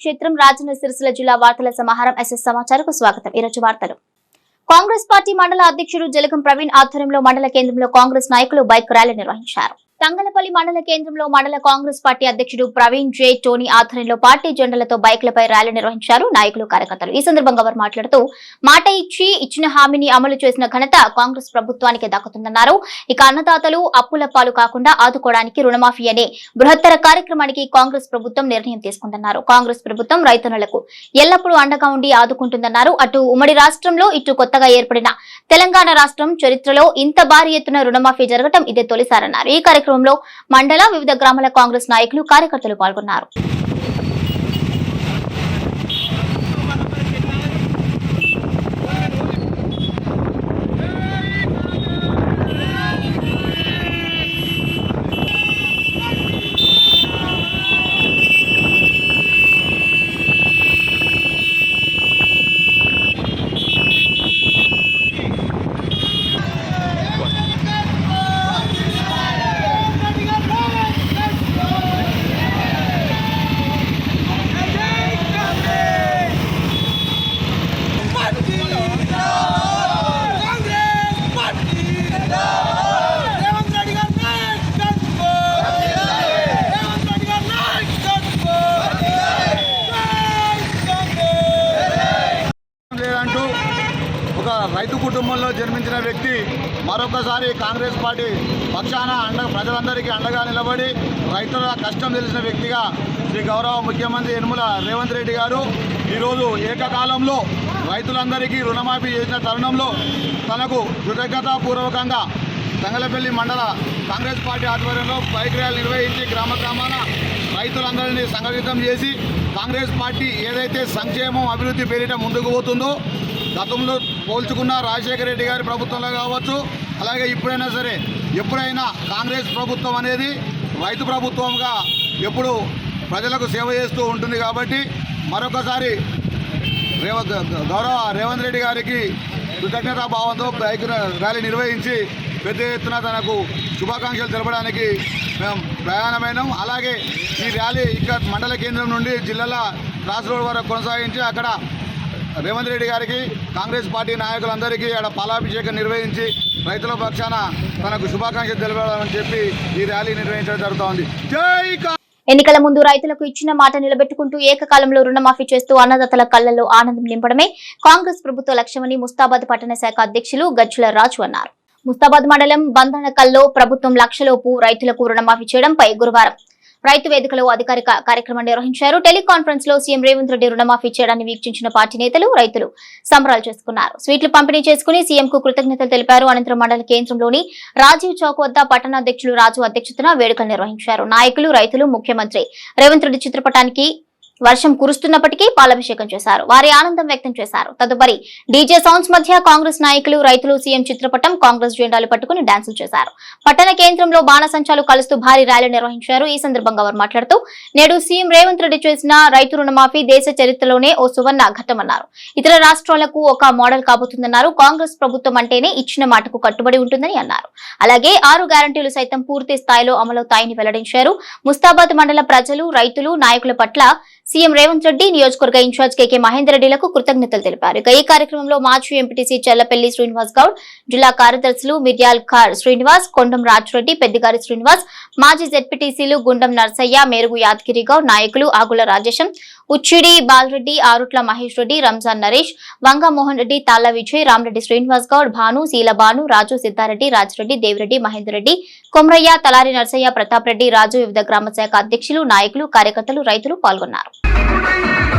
క్షేత్రం రాజన్న సిరిసిల్ల జిల్లా వార్తల సమాహారం ఎస్ఎస్ సమాచారకు స్వాగతం. ఈరోజు వార్తలు. కాంగ్రెస్ పార్టీ మండల అధ్యక్షుడు జలగం ప్రవీణ్ ఆధ్వర్యంలో మండల కేంద్రంలో కాంగ్రెస్ నాయకులు బైక్ ర్యాలీ నిర్వహించారు. తంగలపల్లి మండల కేంద్రంలో మండల కాంగ్రెస్ పార్టీ అధ్యక్షుడు ప్రవీణ్ జే టోనీ ఆధ్వర్యంలో పార్టీ జెండాలతో బైక్లపై ర్యాలీ నిర్వహించారు నాయకులు కార్యకర్తలు. ఈ సందర్భంగా వారు మాట్లాడుతూ మాట ఇచ్చి ఇచ్చిన హామీని అమలు చేసిన ఘనత కాంగ్రెస్ ప్రభుత్వానికి దక్కుతుందన్నారు. ఇక అన్నదాతలు అప్పుల పాలు కాకుండా ఆదుకోవడానికి రుణమాఫీ అనే బృహత్తర కార్యక్రమానికి కాంగ్రెస్ ప్రభుత్వం నిర్ణయం తీసుకుందన్నారు. కాంగ్రెస్ ప్రభుత్వం రైతన్నులకు ఎల్లప్పుడూ అండగా ఉండి ఆదుకుంటుందన్నారు. అటు ఉమ్మడి రాష్ట్రంలో ఇటు కొత్తగా ఏర్పడిన తెలంగాణ రాష్ట్రం చరిత్రలో ఇంత భారీ ఎత్తున రుణమాఫీ జరగడం ఇదే తొలిసారన్నారు. ఈ కార్యక్రమంలో మండల వివిధ గ్రామాల కాంగ్రెస్ నాయకులు కార్యకర్తలు పాల్గొన్నారు. మరొకసారి కాంగ్రెస్ పార్టీ పక్షాన అండ ప్రజలందరికీ అండగా నిలబడి రైతుల కష్టం తెలిసిన వ్యక్తిగా శ్రీ గౌరవ ముఖ్యమంత్రి యనుమల రేవంత్ రెడ్డి గారు ఈరోజు ఏకకాలంలో రైతులందరికీ రుణమాఫీ చేసిన తరుణంలో తనకు కృతజ్ఞతాపూర్వకంగా తంగలపల్లి మండల కాంగ్రెస్ పార్టీ ఆధ్వర్యంలో బైక్ ర్యాలీ నిర్వహించి గ్రామ గ్రామాన రైతులందరినీ సంఘటితం చేసి కాంగ్రెస్ పార్టీ ఏదైతే సంక్షేమం అభివృద్ధి పేరిట ముందుకు పోతుందో గతంలో పోల్చుకున్న రాజశేఖర రెడ్డి గారి ప్రభుత్వంలో కావచ్చు అలాగే ఇప్పుడైనా సరే ఎప్పుడైనా కాంగ్రెస్ ప్రభుత్వం అనేది రైతు ప్రభుత్వంగా ఎప్పుడు ప్రజలకు సేవ చేస్తూ ఉంటుంది కాబట్టి మరొకసారి రేవ గౌరవ రేవంత్ రెడ్డి గారికి కృతజ్ఞతా భావంతో బైక్ ర్యాలీ నిర్వహించి పెద్ద ఎత్తున తనకు శుభాకాంక్షలు తెలపడానికి మేము ప్రయాణమైనాం. అలాగే ఈ ర్యాలీ ఇక్కడ మండల కేంద్రం నుండి జిల్లాల క్రాస్ రోడ్ వరకు కొనసాగించి అక్కడ రేవంత్ రెడ్డి గారికి కాంగ్రెస్ పార్టీ నాయకులందరికీ ఆడ పాలాభిషేకం నిర్వహించి రైతుల పక్షాన తనకు శుభాకాంక్షలు తెలపాలని చెప్పి ఈ ర్యాలీ నిర్వహించడం జరుగుతోంది. జై ఎన్నికల ముందు రైతులకు ఇచ్చిన మాట నిలబెట్టుకుంటూ ఏకకాలంలో రుణమాఫీ చేస్తూ అన్నదాతల కళ్ళలో ఆనందం నింపడమే కాంగ్రెస్ ప్రభుత్వ లక్ష్యమని ముస్తాబాద్ పట్టణ శాఖ అధ్యక్షులు గజ్జుల రాజు అన్నారు. ముస్తాబాద్ మండలం బంధనకల్లో ప్రభుత్వం లక్షలోపు రైతులకు రుణమాఫీ చేయడంపై గురువారం రైతు వేదికలో అధికారిక కార్యక్రమం నిర్వహించారు. టెలికాన్ఫరెన్స్లో సీఎం రేవంత్ రెడ్డి రుణమాఫీ చేయడాన్ని వీక్షించిన పార్టీ నేతలు రైతులు సంబరాలు చేసుకున్నారు. స్వీట్లు పంపిణీ చేసుకుని సీఎం కు కృతజ్ఞతలు తెలిపారు. అనంతరం మండల కేంద్రంలోని రాజీవ్ చౌక్ వద్ద పట్టణాధ్యక్షులు రాజు అధ్యక్షతన వేడుకలు నిర్వహించారు. నాయకులు రైతులు ముఖ్యమంత్రి రేవంత్ రెడ్డి చిత్రపటానికి వర్షం కురుస్తున్నప్పటికీ పాలాభిషేకం చేశారు. వారి ఆనందం వ్యక్తం చేశారు. తదుపరి డీజే సౌండ్స్ మధ్య కాంగ్రెస్ నాయకులు రైతులు సీఎం చిత్రపటం కాంగ్రెస్ జెండాలు పట్టుకుని డాన్సులు చేశారు. పట్టణ కేంద్రంలో బాణసంచాలు కలుస్తూ భారీ ర్యాలీ నిర్వహించారు. ఈ సందర్భంగా వారు మాట్లాడుతూ నేడు సీఎం రేవంత్ రెడ్డి చేసిన రైతు రుణమాఫీ దేశ చరిత్రలోనే ఓ సువర్ణ ఘట్టమన్నారు. ఇతర రాష్ట్రాలకు ఒక మోడల్ కాబోతుందన్నారు. కాంగ్రెస్ ప్రభుత్వం అంటేనే ఇచ్చిన మాటకు కట్టుబడి ఉంటుందని అన్నారు. అలాగే ఆరు గ్యారంటీలు సైతం పూర్తి స్థాయిలో అమలవుతాయని వెల్లడించారు. ముస్తాబాద్ మండల ప్రజలు రైతులు నాయకుల పట్ల సీఎం రేవంత్ రెడ్డి నియోజకవర్గ ఇన్ఛార్జ్ కేకే మహేందర్ రెడ్డిలకు కృతజ్ఞతలు తెలిపారు. ఇక ఈ కార్యక్రమంలో మాజీ ఎంపీటీసీ చెల్లపల్లి శ్రీనివాస్ గౌడ్ జిల్లా కార్యదర్శులు మిర్యాల్ ఖార్ శ్రీనివాస్ కొండం రాజరెడ్డి పెద్దిగారి శ్రీనివాస్ మాజీ జెడ్పీటీసీలు గుండం నర్సయ్య మేరుగు యాదగిరి గౌడ్ నాయకులు ఆగుల రాజేశం ఉచ్చిడి బాలరెడ్డి ఆరుట్ల మహేష్ రెడ్డి రంజాన్ నరేష్ వంగ మోహన్ రెడ్డి తాళ్ళ విజయ్ రామరెడ్డి శ్రీనివాస్ గౌడ్ భాను శీల భాను రాజు సిద్ధారెడ్డి రాజరెడ్డి దేవిరెడ్డి మహేందర్ రెడ్డి కొమరయ్య తలారి నర్సయ్య ప్రతాప్ రెడ్డి రాజు వివిధ గ్రామ శాఖ అధ్యక్షులు నాయకులు కార్యకర్తలు రైతులు పాల్గొన్నారు. మండల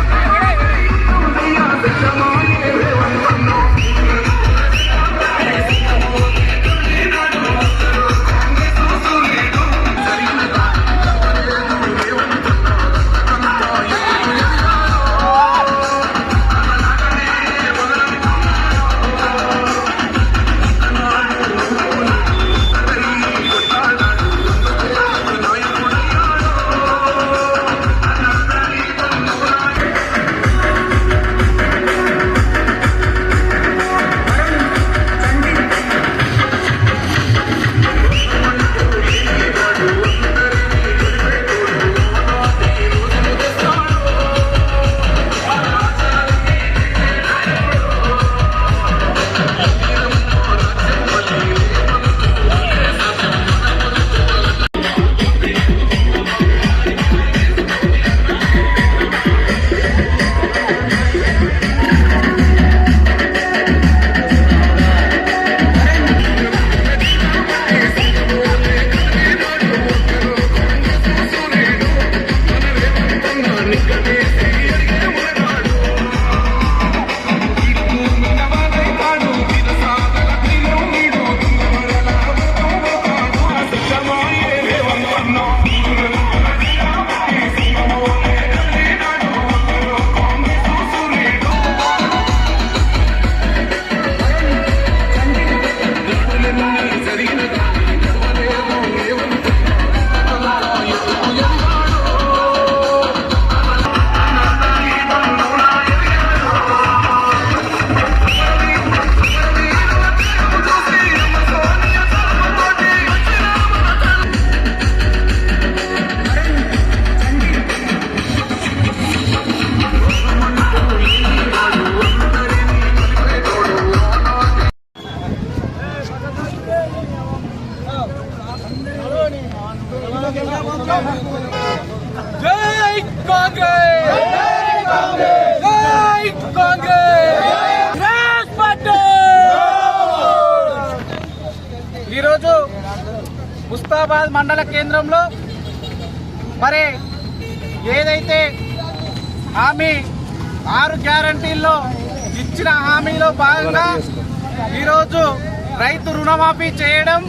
రుణమాఫీ చేయడం.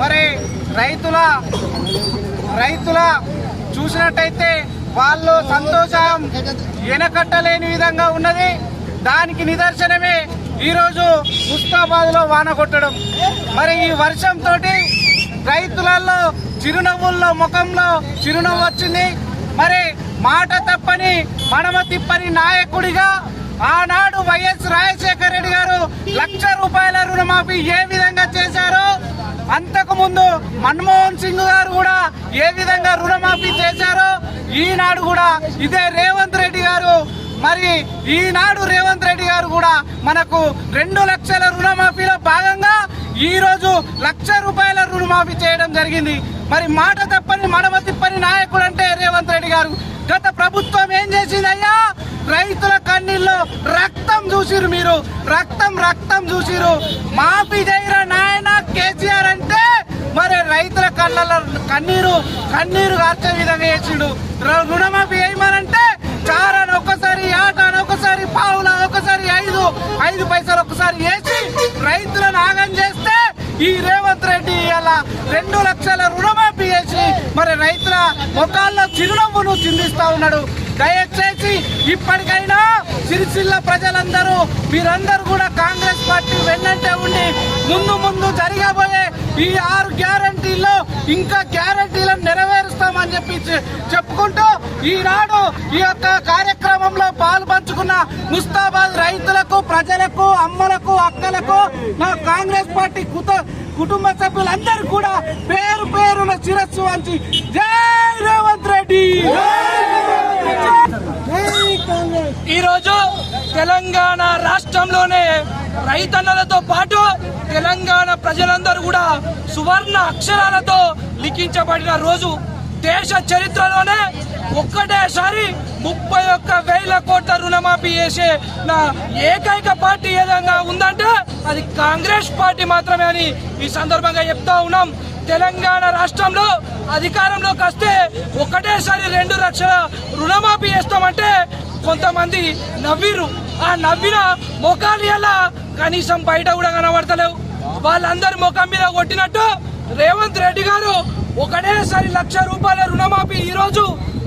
మరి రైతుల రైతుల చూసినట్టయితే వాళ్ళు సంతోషం వెనకట్టలేని విధంగా ఉన్నది. దానికి నిదర్శనమే ఈరోజు ముస్తాబాద్లో వాన కొట్టడం. మరి ఈ వర్షంతో రైతులలో చిరునవ్వుల్లో ముఖంలో చిరునవ్వు వచ్చింది. మరి మాట తప్పని మనమ తిప్పని నాయకుడిగా ఆనాడు వైఎస్ రాజశేఖర రెడ్డి గారు లక్ష రూపాయల రుణమాఫీ ఏ విధంగా చేశారో అంతకు ముందు మన్మోహన్ సింగ్ గారు కూడా ఏ విధంగా రుణమాఫీ చేశారో ఈనాడు కూడా ఇదే రేవంత్ రెడ్డి గారు. మరి ఈనాడు రేవంత్ రెడ్డి గారు కూడా మనకు రెండు లక్షల రుణమాఫీలో భాగంగా ఈరోజు లక్ష రూపాయల రుణమాఫీ చేయడం జరిగింది. మరి మాట తప్పని మడమ తిప్పని నాయకుడు అంటే రేవంత్ రెడ్డి గారు. గత ప్రభుత్వం ఏం చేసిందయ్యా? రైతుల కన్నీళ్ళు రక్తం చూసిరు మీరు. రక్తం రక్తం చూసిరు. మాఫీ చేయరా నాయన కేసీఆర్ అంటే? మరి రైతుల కళ్ళలో కన్నీరు కన్నీరు కార్చే విధంగా చేసిండు. రుణమాఫీ చేయమనంటే చారని ఒకసారి ఆటని ఒకసారి పావుల ఒకసారి ఐదు ఐదు పైసలు ఒకసారి వేసి రైతులను ఆగ ఈ రేవంత్ రెడ్డి ఇలా రెండు లక్షల రుణమాఫీ చేసి మరి రైతుల ముఖాల్లో చిరునవ్వును చిందిస్తా ఉన్నాడు. దయచేసి ఇప్పటికైనా సిరిసిల్ల ప్రజలందరూ మీరందరూ కూడా కాంగ్రెస్ పార్టీ వెన్నంటే ఉండి ముందు ముందు జరగబోయే ఆరు గ్యారంటీల్లో ఇంకా గ్యారంటీలను నెరవేరుస్తామని చెప్పి చెప్పుకుంటూ ఈనాడు ఈ యొక్క కార్యక్రమంలో పాల్పంచుకున్న ముస్తాబాద్ రైతులకు ప్రజలకు అమ్మలకు అక్కలకు నా కాంగ్రెస్ పార్టీ కుత కుటుంబ సభ్యులందరూ కూడా పేరు పేరున శిరస్సు వంచి జై రేవంత్ రెడ్డి! ఈరోజు తెలంగాణ రాష్ట్రంలోనే రైతన్నలతో పాటు తెలంగాణ ప్రజలందరూ కూడా సువర్ణ అక్షరాలతో లిఖించబడిన రోజు. దేశ చరిత్రలోనే ఒక్కటేసారి ముప్పై ఒక్క వేల కోట్ల రుణమాఫీ చేసే నా ఏకైక పార్టీ ఏదైనా ఉందంటే అది కాంగ్రెస్ పార్టీ మాత్రమే అని ఈ సందర్భంగా చెప్తా ఉన్నాం. తెలంగాణ రాష్ట్రంలో అధికారంలోకి వస్తే ఒకటేసారి రెండు లక్షల రుణమాఫీ చేస్తామంటే కొంతమంది నవ్విరు ఆ నవ్విన ముఖాలు ఎలా కనీసం బయట కూడా కనబడతలేవు. వాళ్ళందరి ముఖం మీద కొట్టినట్టు రేవంత్ రెడ్డి గారు ఒకటేసారి లక్ష రూపాయల రుణమాఫీ ఈరోజు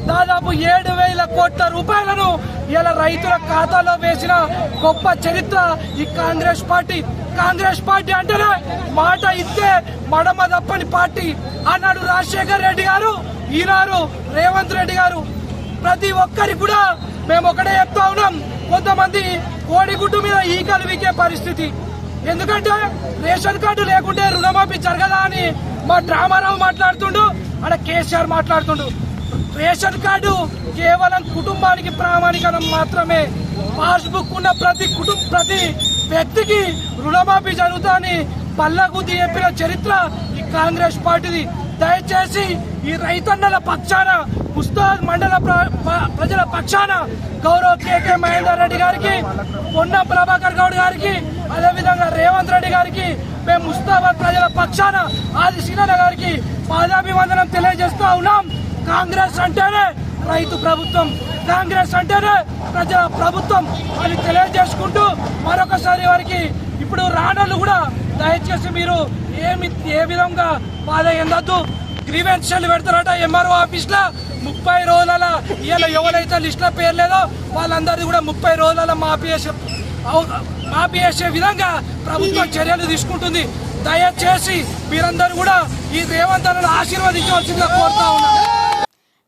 దాదాపు ఏడు వేల కోట్ల రూపాయలను ఇలా రైతుల ఖాతాలో వేసిన గొప్ప చరిత్ర ఈ కాంగ్రెస్ పార్టీ. కాంగ్రెస్ పార్టీ అంటేనే మాట ఇస్తే మడమ తప్పని పార్టీ అన్నాడు రాజశేఖర్ రెడ్డి గారు. ఈనాడు రేవంత్ రెడ్డి గారు. ప్రతి ఒక్కరికి కూడా మేము ఒకటే చెప్తా ఉన్నాం. కొంతమంది కోడిగుడ్డు మీద ఈకలు వికే పరిస్థితి. ఎందుకంటే రేషన్ కార్డు లేకుంటే రుణమాఫీ జరగదా అని మా డ్రామారావు మాట్లాడుతుండు అక్కడ కేసీఆర్ మాట్లాడుతుండు. రేషన్ కార్డు కేవలం కుటుంబానికి ప్రామాణికం మాత్రమే. పాస్బుక్ ఉన్న ప్రతి కుటుంబ ప్రతి వ్యక్తికి రుణమాఫీ జరుగుతుందని పల్లగుద్ది చెప్పిన చరిత్ర ఈ కాంగ్రెస్ పార్టీది. దయచేసి ఈ రైతన్నల పక్షాన ఉస్తాద్ మండల ప్ర- ప్రజల పక్షాన గౌరవ కేకే మహేందర్ రెడ్డి గారికి పొన్న ప్రభాకర్ గౌడ్ గారికి అదేవిధంగా రేవంత్ రెడ్డి గారికి మేము ముస్తాబాద్ ప్రజల పక్షాన ఆది శ్రీనగర్ గారికి పాదాభివందనం తెలియజేస్తా ఉన్నాం. కాంగ్రెస్ అంటేనే రైతు ప్రభుత్వం కాంగ్రెస్ అంటేనే ప్రజల ప్రభుత్వం అని తెలియజేసుకుంటూ మరొకసారి వారికి ఇప్పుడు రానలు కూడా దయచేసి మీరు ఏమి ఏ విధంగా బాధ ఎందద్దు. గ్రీవెన్షన్లు పెడతారట ఎంఆర్ఓ ఆఫీస్లో ముప్పై రోజుల ఇలా ఎవరైతే లిస్ట్లో పేరు లేదో వాళ్ళందరిది కూడా ముప్పై రోజుల మాఫీ చేసే మాఫీ చేసే విధంగా ప్రభుత్వం చర్యలు తీసుకుంటుంది. దయచేసి మీరందరూ కూడా ఈ రేవంత్ ఆశీర్వదించవలసిందిగా కోరుతా ఉన్నారు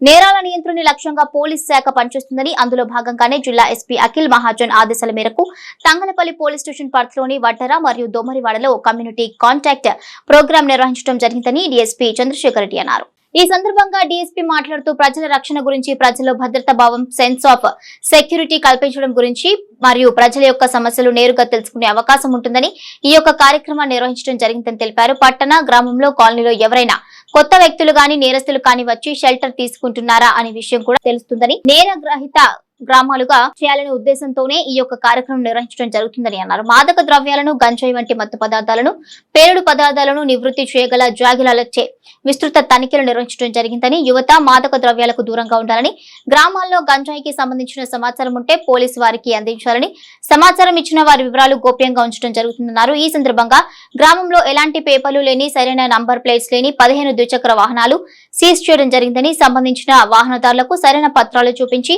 నేరాల నియంత్రణ లక్ష్యంగా పోలీస్ శాఖ పనిచేస్తుందని అందులో భాగంగానే జిల్లా ఎస్పీ అఖిల్ మహాజన్ ఆదేశాల మేరకు తంగలపల్లి పోలీస్ స్టేషన్ పరిధిలోని వడ్డర మరియు దోమరివాడలో కమ్యూనిటీ కాంటాక్ట్ ప్రోగ్రాం నిర్వహించడం జరిగిందని డీఎస్పీ చంద్రశేఖర్ రెడ్డి అన్నారు. ఈ సందర్భంగా డీఎస్పీ మాట్లాడుతూ ప్రజల రక్షణ గురించి ప్రజల్లో భద్రతా భావం సెన్స్ ఆఫ్ సెక్యూరిటీ కల్పించడం గురించి మరియు ప్రజల యొక్క సమస్యలు నేరుగా తెలుసుకునే అవకాశం ఉంటుందని ఈ యొక్క కార్యక్రమాన్ని నిర్వహించడం జరిగిందని తెలిపారు. పట్టణ గ్రామంలో కాలనీలో ఎవరైనా కొత్త వ్యక్తులు గాని నేరస్తులు కాని వచ్చి షెల్టర్ తీసుకుంటున్నారా అనే విషయం కూడా తెలుస్తుందని నేరగ్రహిత గ్రామాలుగా చేయాలనే ఉద్దేశంతోనే ఈ యొక్క కార్యక్రమం నిర్వహించడం జరుగుతుందని అన్నారు. మాదక ద్రవ్యాలను గంజాయి వంటి మత్తు పదార్థాలను పేరుడు పదార్థాలను నివృత్తి చేయగల జాగిలాలచే విస్తృత తనిఖీలు నిర్వహించడం జరిగిందని యువత మాదక ద్రవ్యాలకు దూరంగా ఉండాలని గ్రామాల్లో గంజాయికి సంబంధించిన సమాచారం ఉంటే పోలీసు వారికి అందించాలని సమాచారం ఇచ్చిన వారి వివరాలు గోప్యంగా ఉంచడం జరుగుతుందన్నారు. ఈ సందర్భంగా గ్రామంలో ఎలాంటి పేపర్లు లేని సరైన నంబర్ ప్లేట్స్ లేని పదిహేను ద్విచక్ర వాహనాలు సీజ్ చేయడం జరిగిందని సంబంధించిన వాహనదారులకు సరైన పత్రాలు చూపించి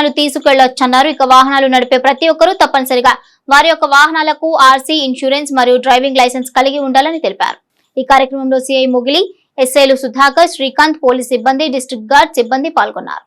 వాహనాలు తీసుకెళ్ళొచ్చన్నారు ఇక వాహనాలు నడిపే ప్రతి ఒక్కరూ తప్పనిసరిగా వారి యొక్క వాహనాలకు ఆర్సీ ఇన్సూరెన్స్ మరియు డ్రైవింగ్ లైసెన్స్ కలిగి ఉండాలని తెలిపారు ఈ కార్యక్రమంలో సిఐ ముగిలి ఎస్ఐలు సుధాకర్ శ్రీకాంత్ పోలీస్ సిబ్బంది డిస్ట్రిక్ట్ గార్డ్ సిబ్బంది పాల్గొన్నారు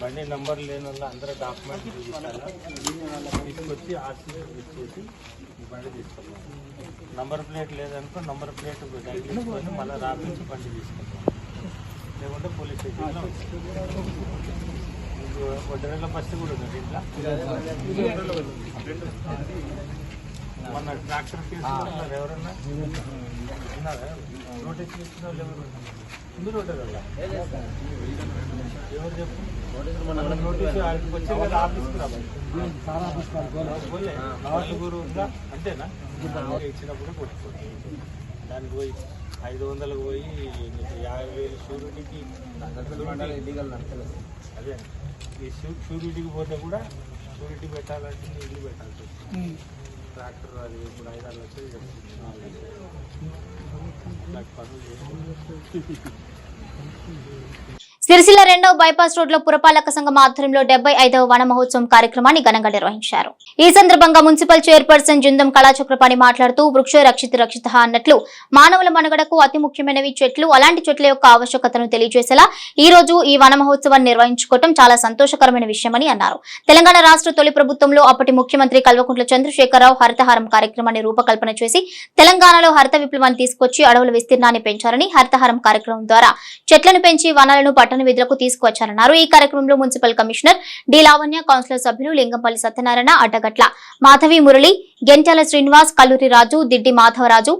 బండి నంబర్ లేని వల్ల అందరూ డాక్యుమెంట్ తీసుకొచ్చి ఆర్సీ ఇచ్చేసి బండి తీసుకున్నాం. నంబర్ ప్లేట్ లేదనుకో నంబర్ ప్లేట్ తీసుకొని మళ్ళీ రాపించి బండి తీసుకుంటాం. లేకుంటే పోలీస్ స్టేషన్లో ఒడ్డరెళ్ళ బస్సు కూడా ఉంది ఇంట్లో? మొన్న ట్రాక్టర్ తీసుకున్నారు ఎవరన్నా? ఉన్నారా? నోటీస్ ఇచ్చిన వాళ్ళు ఎవరు ఉన్నారు ముందు రోడ్డు ఎవరు చెప్పు? నోటీసు వచ్చే కదా ఆఫీస్కి రావాలి అంతేనా ఇచ్చినప్పుడు కొట్టుకోండి దానికి పోయి ఐదు వందలకు పోయి యాభై వేలు షూరిటీకి అదే ఈ షూరిటీకి పోతే కూడా షూరిటీ పెట్టాలంటే నీ ఇల్లు పెట్టాల్సి వస్తుంది ట్రాక్టర్ అది ఇప్పుడు ఐదు ఆరు లక్షలు చెప్తుంది పనులు సిరిసిల్ల రెండవ బైపాస్ రోడ్లో పురపాలక సంఘం ఆధ్వర్యంలో డెబ్బై ఐదవ వన మహోత్సవం కార్యక్రమాన్ని ఘనంగా నిర్వహించారు. ఈ సందర్భంగా మున్సిపల్ చైర్పర్సన్ జుందం కళాచక్రపాణి మాట్లాడుతూ వృక్ష రక్షిత రక్షిత అన్నట్లు మానవుల మనుగడకు అతి ముఖ్యమైనవి చెట్లు అలాంటి చెట్ల యొక్క ఆవశ్యకతను తెలియజేసేలా ఈ రోజు ఈ వన మహోత్సవాన్ని నిర్వహించుకోవడం చాలా సంతోషకరమైన విషయమని అన్నారు. తెలంగాణ రాష్ట్ర తొలి ప్రభుత్వంలో అప్పటి ముఖ్యమంత్రి కల్వకుంట్ల చంద్రశేఖరరావు హరితహారం కార్యక్రమాన్ని రూపకల్పన చేసి తెలంగాణలో హరిత విప్లవాన్ని తీసుకొచ్చి అడవుల విస్తీర్ణాన్ని పెంచారని హరితహారం కార్యక్రమం ద్వారా చెట్లను పెంచి వనాలను పట్ట పట్టణ విధులకు తీసుకువచ్చారన్నారు. ఈ కార్యక్రమంలో municipal commissioner D Lavanya councillor సభ్యులు Lingampalli Satyanarayana Addagatla Madhavi Murali Gentyala Srinivas Kalluri Raju Diddi Madhavaraju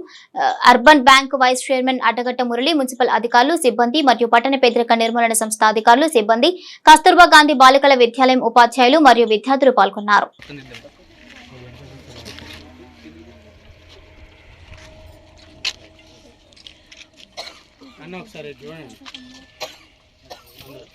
urban bank vice chairman Addagatta Murali municipal అధికారులు సిబ్బంది మరియు పట్టణ పేదరిక నిర్మూలన సంస్థ అధికారులు సిబ్బంది కస్తూర్బా గాంధీ బాలికల విద్యాలయం ఉపాధ్యాయులు మరియు విద్యార్థులు పాల్గొన్నారు. అన్న ఒకసారి చూడండి. Excellent.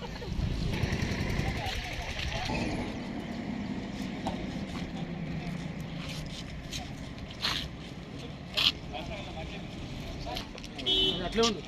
అట్లే ఉండు.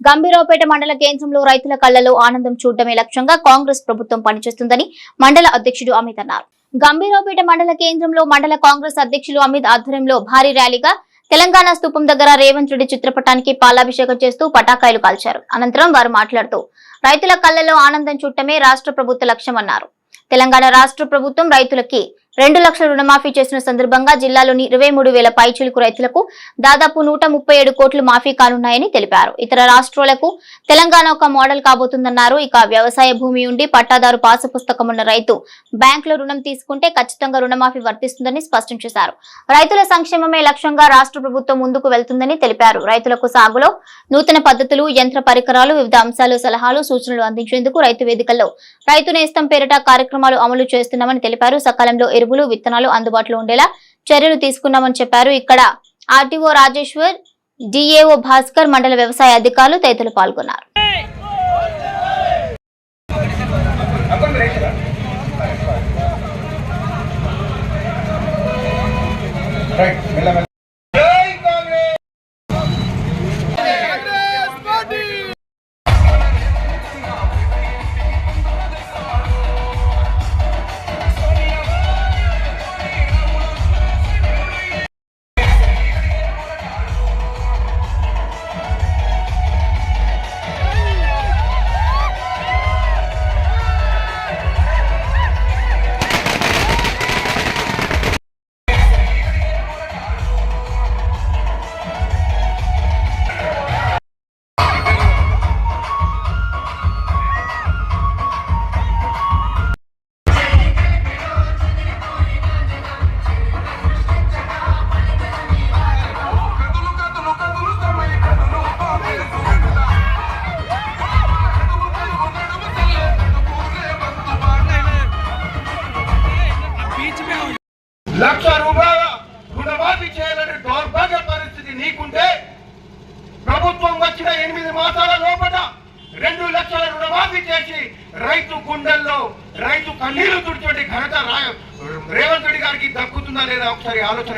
గంభీరావుపేట మండల కేంద్రంలో రైతుల కళ్ళలో ఆనందం చూడటమే లక్ష్యంగా కాంగ్రెస్ ప్రభుత్వం పనిచేస్తుందని మండల అధ్యక్షుడు అమిత్ అన్నారు. గంభీరావుపేట మండల కేంద్రంలో మండల కాంగ్రెస్ అధ్యక్షులు అమిత్ ఆధ్వర్యంలో భారీ ర్యాలీగా తెలంగాణ స్థూపం దగ్గర రేవంత్ రెడ్డి చిత్రపటానికి పాలాభిషేకం చేస్తూ పటాకాయలు కాల్చారు. అనంతరం వారు మాట్లాడుతూ రైతుల కళ్ళలో ఆనందం చుట్టమే రాష్ట్ర ప్రభుత్వ లక్ష్యమన్నారు. తెలంగాణ రాష్ట్ర ప్రభుత్వం రైతులకి రెండు లక్షల రుణమాఫీ చేసిన సందర్భంగా జిల్లాలోని ఇరవై మూడు వేల పైచులకు రైతులకు దాదాపు నూట ముప్పై ఏడు కోట్లు మాఫీ కానున్నాయని తెలిపారు. ఇతర రాష్ట్రాలకు తెలంగాణ ఒక మోడల్ కాబోతుందన్నారు. ఇక వ్యవసాయ భూమి ఉండి పట్టాదారు పాసు పుస్తకం ఉన్న రైతు బ్యాంకులో రుణం తీసుకుంటే ఖచ్చితంగా రుణమాఫీ వర్తిస్తుందని స్పష్టం చేశారు. రైతుల సంక్షేమమే లక్ష్యంగా రాష్ట్ర ప్రభుత్వం ముందుకు వెళ్తుందని తెలిపారు. రైతులకు సాగులో నూతన పద్ధతులు యంత్ర పరికరాలు వివిధ అంశాలు సలహాలు సూచనలు అందించేందుకు రైతు వేదికల్లో రైతు నేస్తం పేరిట కార్యక్రమాలు అమలు చేస్తున్నామని తెలిపారు. సకాలంలో ఎరువులు విత్తనాలు అందుబాటులో ఉండేలా చర్యలు తీసుకున్నామని చెప్పారు. ఇక్కడ ఆర్టీఓ రాజేశ్వర్ డిఏఓ భాస్కర్ మండల వ్యవసాయ అధికారులు తదితరులు పాల్గొన్నారు.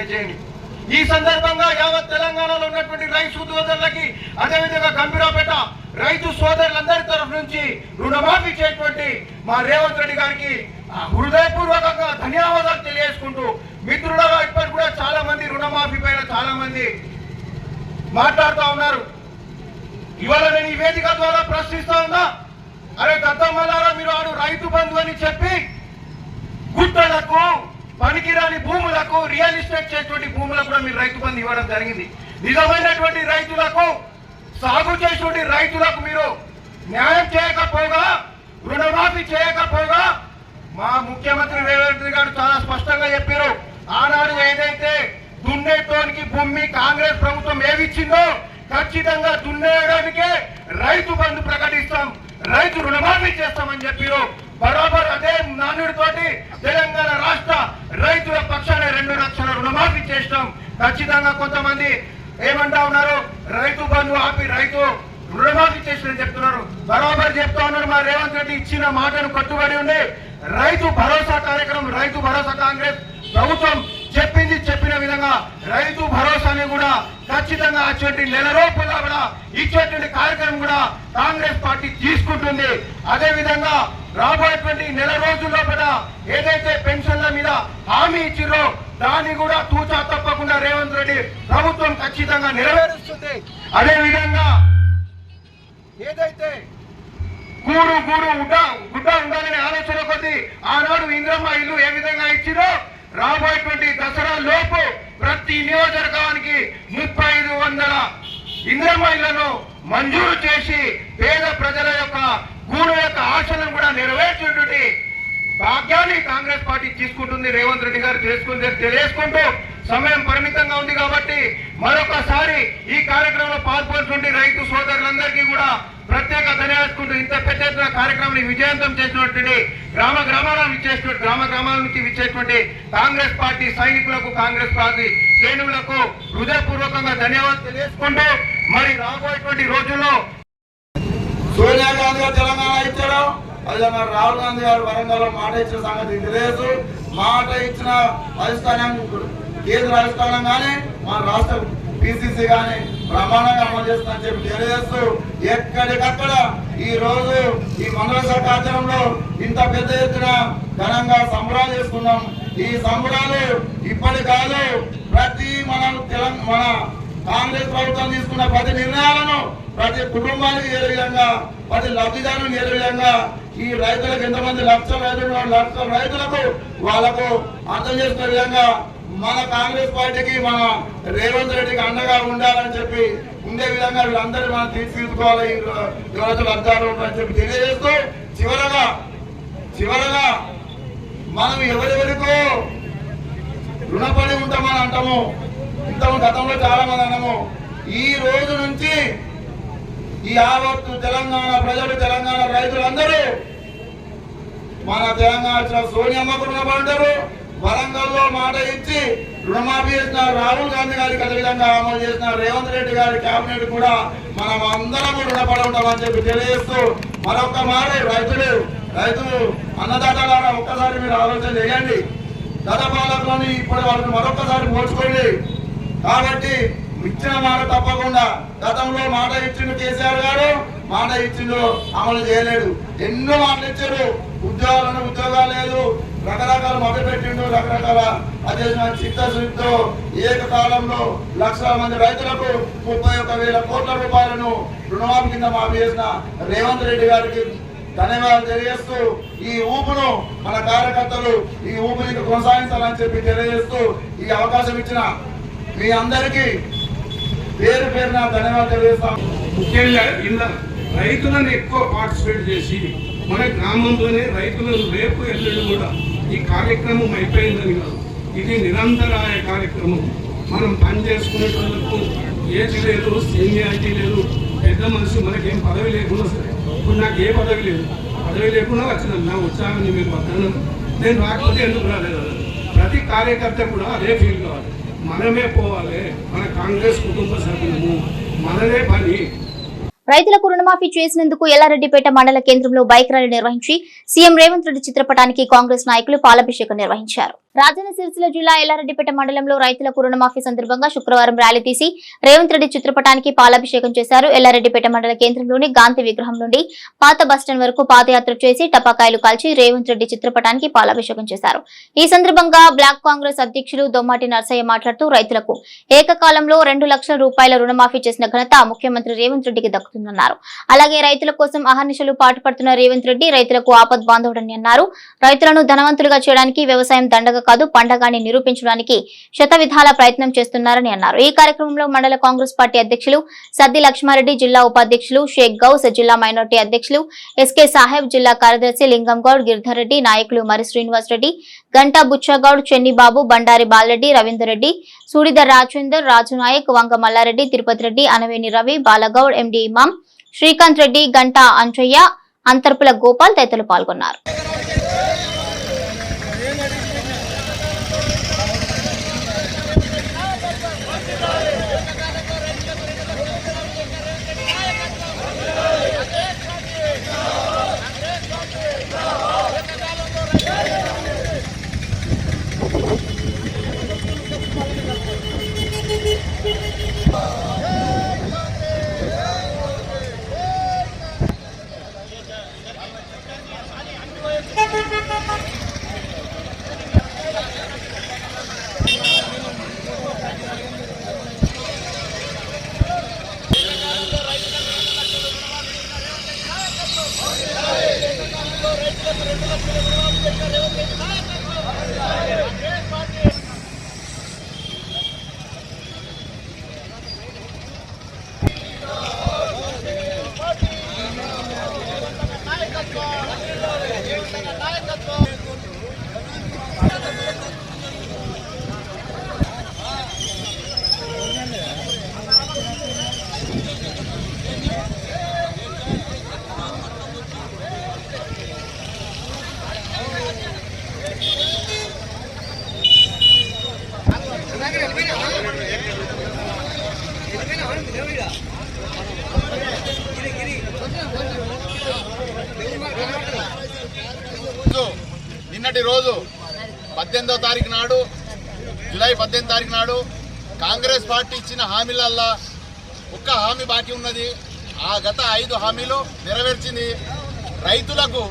ఒకసారి చేయండి. ఈ సందర్భంగా యావత్ తెలంగాణలో ఉన్నటువంటి రైతు సోదరులకి అదేవిధంగా గంభీరాపేట రైతు సోదరులందరి తరఫు నుంచి రుణమాఫీ చేయటువంటి మా రేవంత్ రెడ్డి గారికి హృదయపూర్వకంగా ధన్యవాదాలు తెలియజేసుకుంటూ మిత్రులుగా ఇప్పటికి కూడా చాలా మంది రుణమాఫీ పైన చాలా మంది మాట్లాడుతూ ఉన్నారు. ఇవాళ నేను ఈ వేదిక ద్వారా ప్రశ్నిస్తా ఉన్నా అరే దత్తమ్మలారా మీరు ఆడు రైతు బంధు అని చెప్పి గుట్టలకు పనికిరాని రైతులకు రియల్ ఎస్టేట్ చేసేటువంటి భూములకు కూడా మీరు రైతు బంధు ఇవ్వడం జరిగింది. నిజమైనటువంటి రైతులకు సాగు చేసేటువంటి రైతులకు మీరు న్యాయం చేయకపోగా రుణమాఫీ చేయకపోగా మా ముఖ్యమంత్రి రేవంత్ రెడ్డి గారు చాలా స్పష్టంగా చెప్పారు. ఆనాడు ఏదైతే దున్నేటోనికి భూమి కాంగ్రెస్ ప్రభుత్వం ఏమిచ్చిందో ఖచ్చితంగా దున్నేయడానికే రైతు బంధు ప్రకటిస్తాం. రైతు రుణమాఫీ చేస్తామని చెప్పారు. బరాబర్ అదే నానుడితోటి తెలంగాణ రాష్ట్ర రైతుల పక్షాన రెండు లక్షల రుణమాఫీ చేస్తాం ఖచ్చితంగా కొంతమంది ఏమంటా ఉన్నారు? రైతు బంధు ఆపి రైతు రుణమాఫీ చేసిన చెప్తున్నారు. బరాబర్ చెప్తా ఉన్నారు. మా రేవంత్ రెడ్డి ఇచ్చిన మాటను కట్టుబడి ఉండి రైతు భరోసా కార్యక్రమం రైతు భరోసా కాంగ్రెస్ ప్రభుత్వం చెప్పింది చెప్పిన విధంగా రైతు భరోసాని కూడా ఖచ్చితంగా అటువంటి నెల రూపాయల కూడా ఇచ్చేటువంటి కార్యక్రమం కూడా కాంగ్రెస్ పార్టీ తీసుకుంటుంది. అదే విధంగా రాబోయేటువంటి నెల రోజుల్లో కూడా ఏదైతే పెన్షన్ల మీద హామీ ఇచ్చిరో దాన్ని కూడా తూచా తప్పకుండా రేవంత్ రెడ్డి ప్రభుత్వం ఖచ్చితంగా నెరవేరుస్తుంది. అదే విధంగా ఏదైతే కూడు గూడు గుడ్డ గుడ్డ ఉండాలనే ఆలోచన కొద్దీ ఆనాడు ఇంద్రమ్మ ఇల్లు ఏ విధంగా ఇచ్చిరో రాబోయేటువంటి దసరా లోపు ప్రతి నియోజకవర్గానికి ముప్పై ఐదు వందల ఇంద్రమ్మ ఇళ్ళను మంజూరు చేసి పేద ప్రజల యొక్క గూడు యొక్క ఆశలను కూడా నెరవేర్చేటువంటి భాగ్యాన్ని కాంగ్రెస్ పార్టీ తీసుకుంటుంది. రేవంత్ రెడ్డి గారు చేసుకుంది తెలియజేసుకుంటూ సమయం పరిమితంగా ఉంది కాబట్టి మరొకసారి ఈ కార్యక్రమంలో పాల్గొంటుండే రైతు సోదరులందరికీ కూడా ప్రత్యేక ధన్యవాదుకుంటూ ఇంత పెద్ద ఎత్తున కార్యక్రమాన్ని విజయవంతం చేసినటువంటి గ్రామ గ్రామాలను ఇచ్చేటువంటి గ్రామ గ్రామాల నుంచి ఇచ్చేటువంటి కాంగ్రెస్ పార్టీ సైనికులకు కాంగ్రెస్ పార్టీ శ్రేణులకు హృదయపూర్వకంగా ధన్యవాదాలు తెలియజేసుకుంటూ మరి రాబోయేటువంటి రోజుల్లో సోనియా గాంధీ గారు తెలంగాణ ఇచ్చారు అదే మరి రాహుల్ గాంధీ గారు వరంగల్ మాట ఇచ్చిన సంగతి తెలియదు మాట ఇచ్చిన అధిష్టానం కేంద్ర రాజస్థానం కానీ మన రాష్ట్ర పిసిసి కానీ ప్రమాణంగా అమలు చేస్తుందని చెప్పి తెలియజేస్తూ ఎక్కడికక్కడ ఈ రోజు ఈ మండల శాఖ ఆధ్వర్యంలో ఇంత పెద్ద ఎత్తున ఘనంగా సంబరాలు చేసుకున్నాం. ఈ సంబరాలు ఇప్పటి కాదు ప్రతి మన తెలంగాణ మన కాంగ్రెస్ ప్రభుత్వం తీసుకున్న ప్రతి నిర్ణయాలను ప్రతి కుటుంబానికి ఏ విధంగా ప్రతి లబ్ధిదారునికి ఏ విధంగా ఈ రైతులకు ఎంతమంది లక్షల రైతులు లక్షల రైతులకు వాళ్ళకు అర్థం చేసుకునే విధంగా మన కాంగ్రెస్ పార్టీకి మన రేవంత్ రెడ్డికి అండగా ఉండాలని చెప్పి ఉండే విధంగా వీళ్ళందరూ మనం తీర్చిదిద్దుకోవాలి. ఈ అర్థాలు అని చెప్పి తెలియజేస్తూ చివరగా చివరగా మనం ఎవరెవరికో రుణపడి ఉంటామని అంటాము. ఇంతకు గతంలో చాలా మంది అన్నాము. ఈ రోజు నుంచి ఈ యావత్తు తెలంగాణ ప్రజలు తెలంగాణ రైతులందరూ మన తెలంగాణ వచ్చిన సోనియమ్మకు రుణపడ్డారు వరంగల్లో మాట ఇచ్చి రుణమాఫీ చేసిన రాహుల్ గాంధీ గారికి అదేవిధంగా అమలు చేసిన రేవంత్ రెడ్డి గారి కేబినెట్ కూడా మనం అందరం రుణపడి ఉంటామని చెప్పి తెలియజేస్తూ మరొక మాట రైతులు రైతు అన్నదాతలారా ఒక్కసారి మీరు ఆలోచన చేయండి. గత పాలకులని ఇప్పటి వరకు మరొకసారి పోల్చుకోండి కాబట్టి ఇచ్చిన మాట తప్పకుండా గతంలో మాట ఇచ్చిండు కేసీఆర్ గారు మాట ఇచ్చిండు అమలు చేయలేడు. ఎన్నో మాటలు ఇచ్చారు. ఉద్యోగాలను ఉద్యోగాలు లేదు. రకరకాల మొదలు పెట్టిండు రకరకాల అదే చిత్తశుద్ధితో ఏకకాలంలో లక్షల మంది రైతులకు ముప్పై ఒక్క వేల కోట్ల రూపాయలను రుణమాఫీ కింద మాఫీ చేసిన రేవంత్ రెడ్డి గారికి ధన్యవాదాలు తెలియజేస్తూ ఈ ఊపును మన కార్యకర్తలు ఈ ఊపిని కొనసాగించాలని చెప్పి తెలియజేస్తూ ఈ అవకాశం ఇచ్చిన మీ అందరికీ పేరు పేరున ధన్యవాదాలు తెలియజేస్తాం ముఖ్యంగా ఇలా రైతులను ఎక్కువ పార్టిసిపేట్ చేసి మన గ్రామంలోనే రైతులను రేపు ఎల్లుండి కూడా ఈ కార్యక్రమం అయిపోయిందని కాదు. ఇది నిరంతరాయ కార్యక్రమం. మనం పని చేసుకునేటోళ్ళకు ఏజ్ లేదు సీనియారిటీ లేదు పెద్ద మనిషి మనకేం పదవి లేకుండా సరే. ఇప్పుడు నాకు ఏ పదవి లేదు? పదవి లేకుండా వచ్చిన నా ఉత్సాహాన్ని మీరు వద్దను నేను రాకపోతే ఎందుకు రాలేదు? ప్రతి కార్యకర్త కూడా అదే ఫీల్ కావాలి. మనమే పోవాలి. మన కాంగ్రెస్ కుటుంబ సభ్యులము. మనదే పని. రైతులకు రుణమాఫీ చేసినందుకు ఎల్లారెడ్డిపేట మండల కేంద్రంలో బైక్ ర్యాలీ నిర్వహించి సీఎం రేవంత్ రెడ్డి చిత్రపటానికి కాంగ్రెస్ నాయకులు పాలాభిషేకం నిర్వహించారు. రాజన్న సిరిసిల్ల జిల్లా ఎల్లారెడ్డిపేట మండలంలో రైతులకు రుణమాఫీ సందర్భంగా శుక్రవారం ర్యాలీ తీసి రేవంత్ రెడ్డి చిత్రపటానికి పాలాభిషేకం చేశారు. ఎల్లారెడ్డిపేట మండల కేంద్రంలోని గాంధీ విగ్రహం నుండి పాత బస్టాండ్ వరకు పాదయాత్ర చేసి టపాకాయలు కాల్చి రేవంత్ రెడ్డి చిత్రపటానికి పాలాభిషేకం చేశారు. ఈ సందర్భంగా బ్లాక్ కాంగ్రెస్ అధ్యక్షులు దొమ్మాటి నర్సయ్య మాట్లాడుతూ రైతులకు ఏకకాలంలో రెండు లక్షల రూపాయల రుణమాఫీ చేసిన ఘనత ముఖ్యమంత్రి రేవంత్ రెడ్డికి దక్కుతుందన్నారు. అలాగే రైతుల కోసం అహర్నిశలు పాటుపడుతున్న రేవంత్ రెడ్డి రైతులకు ఆపద్ బాంధవుడని అన్నారు. రైతులను ధనవంతులుగా చేయడానికి వ్యవసాయం దండగ కాదు పండగాని నిరూపించడానికి శత విధాల ప్రయత్నం చేస్తున్నారని అన్నారు. ఈ కార్యక్రమంలో మండల కాంగ్రెస్ పార్టీ అధ్యక్షులు సద్ది లక్ష్మారెడ్డి జిల్లా ఉపాధ్యక్షులు షేక్ గౌస్ జిల్లా మైనార్టీ అధ్యక్షులు ఎస్కే సాహెబ్ జిల్లా కార్యదర్శి లింగంగౌడ్ గిరిధర్ రెడ్డి నాయకులు మరి శ్రీనివాస్ రెడ్డి గంటా బుచ్చగౌడ్ చెన్నిబాబు బండారి బాలరెడ్డి రవీందర్ రెడ్డి సూడిదర్ రాజేందర్ రాజు నాయక్ వంగ మల్లారెడ్డి తిరుపతి రెడ్డి అనవేని రవి బాలగౌడ్ ఎండి ఇమాం శ్రీకాంత్ రెడ్డి గంటా అంచయ్య అంతర్పుల గోపాల్ తదితరులు పాల్గొన్నారు. రోజు కాంగ్రెస్ పార్టీ ఇచ్చిన హామీలల్లా ఒక్క హామీ బాకీ ఉన్నది. ఆ గత ఐదు హామీలు నెరవేర్చింది. రైతులకు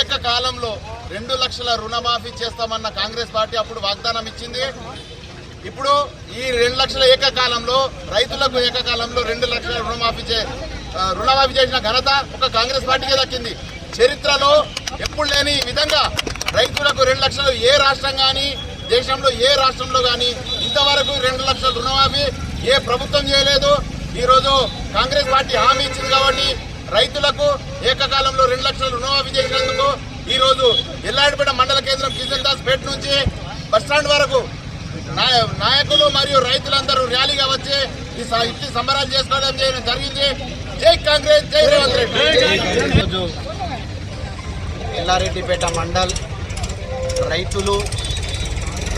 ఏకకాలంలో రెండు లక్షల రుణమాఫీ చేస్తామన్న కాంగ్రెస్ పార్టీ అప్పుడు వాగ్దానం ఇచ్చింది. ఇప్పుడు ఈ రెండు లక్షల ఏకకాలంలో రైతులకు ఏకకాలంలో రెండు లక్షల రుణమాఫీ చే రుణమాఫీ చేసిన ఘనత ఒక కాంగ్రెస్ పార్టీకే దక్కింది. చరిత్రలో ఎప్పుడు లేని విధంగా రైతులకు రెండు లక్షలు ఏ రాష్ట్రం కానీ దేశంలో ఏ రాష్ట్రంలో కానీ ఇంతవరకు రెండు లక్షల రుణమాఫీ ఏ ప్రభుత్వం చేయలేదు. ఈరోజు కాంగ్రెస్ పార్టీ హామీ ఇచ్చింది కాబట్టి రైతులకు ఏకకాలంలో రెండు లక్షల రుణమాఫీ చేసినందుకు ఈరోజు ఎల్లాడిపేట మండల కేంద్రం కిషన్ దాస్ పేట నుంచి బస్టాండ్ వరకు నాయ- నాయకులు మరియు రైతులందరూ ర్యాలీగా వచ్చి ఈ స- సంబరాలు చేసుకోవడం చేయడం జరిగింది. జై కాంగ్రెస్ జై రేవంత్ రెడ్డి. ఎల్లారెడ్డిపేట మండల్ రైతులు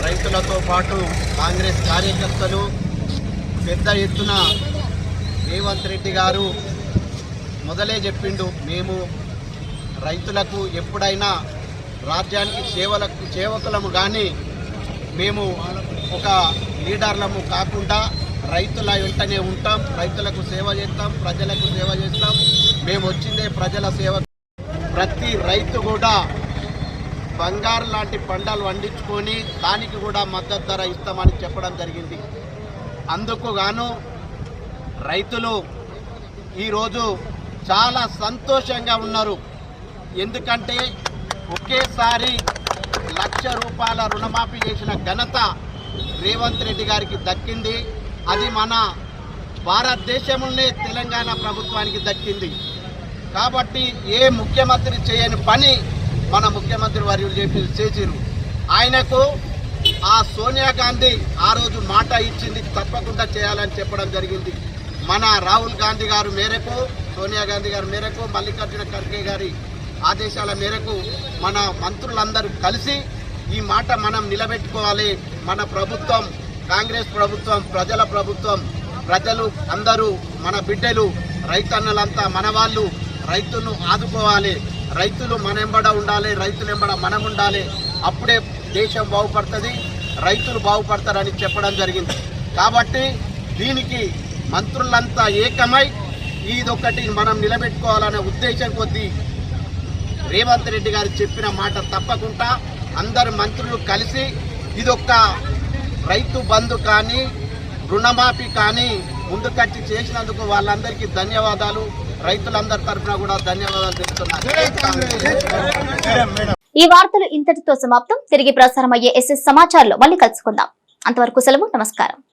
రైతులతో పాటు కాంగ్రెస్ కార్యకర్తలు పెద్ద ఎత్తున రేవంత్ రెడ్డి గారు మొదలే చెప్పిండు మేము రైతులకు ఎప్పుడైనా రాజ్యానికి సేవలకు సేవకులము కానీ మేము ఒక లీడర్లము కాకుండా రైతుల వెంటనే ఉంటాం రైతులకు సేవ చేస్తాం ప్రజలకు సేవ చేస్తాం. మేము వచ్చిందే ప్రజల సేవ ప్రతి రైతు కూడా బంగారు లాంటి పంటలు పండించుకొని దానికి కూడా మద్దతు ధర ఇస్తామని చెప్పడం జరిగింది. అందుకు గాను రైతులు ఈరోజు చాలా సంతోషంగా ఉన్నారు. ఎందుకంటే ఒకేసారి లక్ష రూపాయల రుణమాఫీ చేసిన ఘనత రేవంత్ రెడ్డి గారికి దక్కింది. అది మన భారతదేశంలోనే తెలంగాణ ప్రభుత్వానికి దక్కింది. కాబట్టి ఏ ముఖ్యమంత్రి చేయని పని మన ముఖ్యమంత్రి వర్యులు చెప్పి చేసిరు ఆయనకు ఆ సోనియా గాంధీ ఆ రోజు మాట ఇచ్చింది తప్పకుండా చేయాలని చెప్పడం జరిగింది. మన రాహుల్ గాంధీ గారు మేరకు సోనియా గాంధీ గారి మేరకు మల్లికార్జున ఖర్గే గారి ఆదేశాల మేరకు మన మంత్రులందరూ కలిసి ఈ మాట మనం నిలబెట్టుకోవాలి. మన ప్రభుత్వం కాంగ్రెస్ ప్రభుత్వం ప్రజల ప్రభుత్వం ప్రజలు అందరూ మన బిడ్డలు రైతన్నలంతా మన వాళ్ళు రైతులను ఆదుకోవాలి. రైతులు మన ఎంబడ ఉండాలి రైతులు ఎంబడ మనం ఉండాలి. అప్పుడే దేశం బాగుపడుతుంది రైతులు బాగుపడతారని చెప్పడం జరిగింది. కాబట్టి దీనికి మంత్రులంతా ఏకమై ఇదొకటి మనం నిలబెట్టుకోవాలనే ఉద్దేశం కొద్దీ రేవంత్ రెడ్డి గారు చెప్పిన మాట తప్పకుండా అందరు మంత్రులు కలిసి ఇదొక్క రైతు బంధు కానీ రుణమాఫీ కానీ ముందుకచ్చి చేసినందుకు వాళ్ళందరికీ ధన్యవాదాలు. రైతులందరి తరఫున కూడా ధన్యవాదాలు తెలుపుతున్నారు ఈ వార్తలు ఇంతటితో సమాప్తం. తిరిగి ప్రసారం అయ్యే ఎస్ఎస్ సమాచారంలో మళ్ళీ కలుసుకుందాం. అంతవరకు సెలవు నమస్కారం.